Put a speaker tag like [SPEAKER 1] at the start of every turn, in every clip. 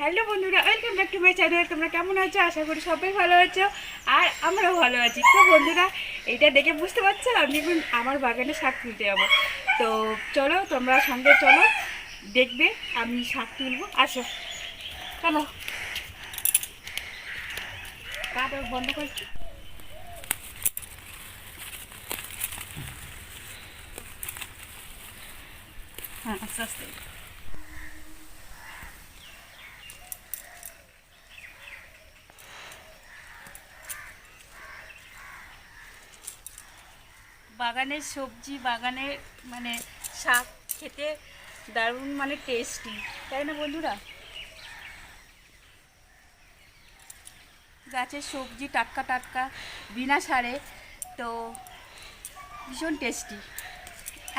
[SPEAKER 1] Hello বন্ধুরা, welcome back to my channel. তোমরা কেমন আছো? আশা করি সবাই ভালো আছো, আর আমরাও ভালো আছি। তো বন্ধুরা, এটা দেখে বুঝতে পারছ, আমি এখন আমার বাগানে শাক তুলতে যাব। তো চলো, তোমরা সঙ্গে চলো, দেখবে আমি শাক তুলবো। আসো, চলো। বন্ধ করছি। হ্যাঁ আস্তে আস্তে। বাগানের সবজি, বাগানের মানে শাক খেতে দারুণ মানে টেস্টি তাই না বন্ধুরা? গাছের সবজি টাটকা টাটকা, বিনা সারে, তো ভীষণ টেস্টি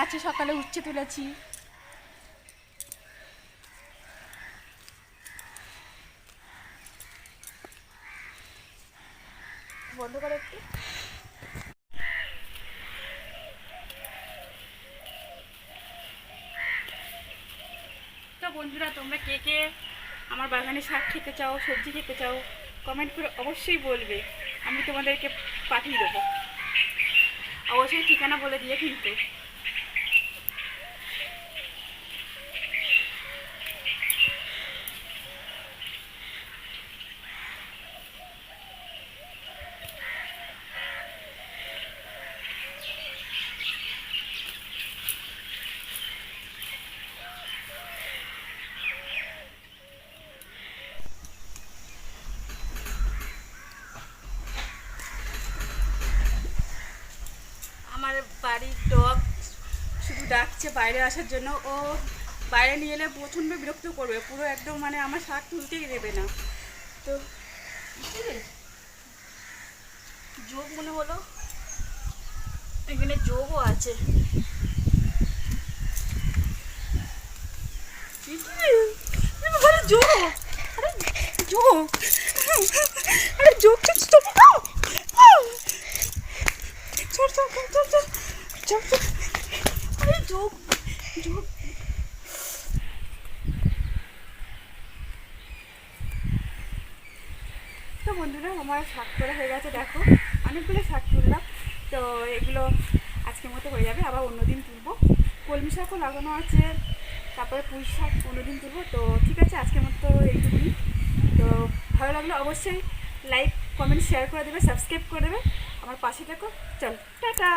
[SPEAKER 1] আজকে সকালে উচ্ছে তুলেছি। বন্ধ করে একটু। বন্ধুরা, তোমরা কে কে আমার বাগানে শাক খেতে চাও, সবজি খেতে চাও কমেন্ট করে অবশ্যই বলবে। আমি তোমাদেরকে পাঠিয়ে দেবো। অবশ্যই ঠিকানা বলে দিয়ে কিন্তু আমার বাড়ির ডগ শুধু ডাকছে বাইরে আসার জন্য। ও বাইরে নিয়ে এলে প্রচণ্ড বিরক্ত করবে, পুরো একদম মানে আমার শাক তুলতেই দেবে না। তো যোগ মনে হলো? এখানে যোগও আছে। যোগ? যোগ? চল চল আরে যোগ যোগ তো বন্ধুরা, আমার শাক তোলা হয়ে গেছে, দেখো। অনেকগুলো শাক তুললাম। তো এগুলো আজকের মতো হয়ে যাবে। আবার অন্যদিন তুলবো। কলমি শাকও লাগানো আছে। তারপরে পুঁই শাক অন্যদিন তুলবো। তো ঠিক আছে, আজকের মতো এইটুকুনি। তো ভালো লাগলে অবশ্যই লাইক, কমেন্ট, শেয়ার করে দেবে, সাবস্ক্রাইব করে দেবে। আমার পাশে থাকো। চল, টাটা।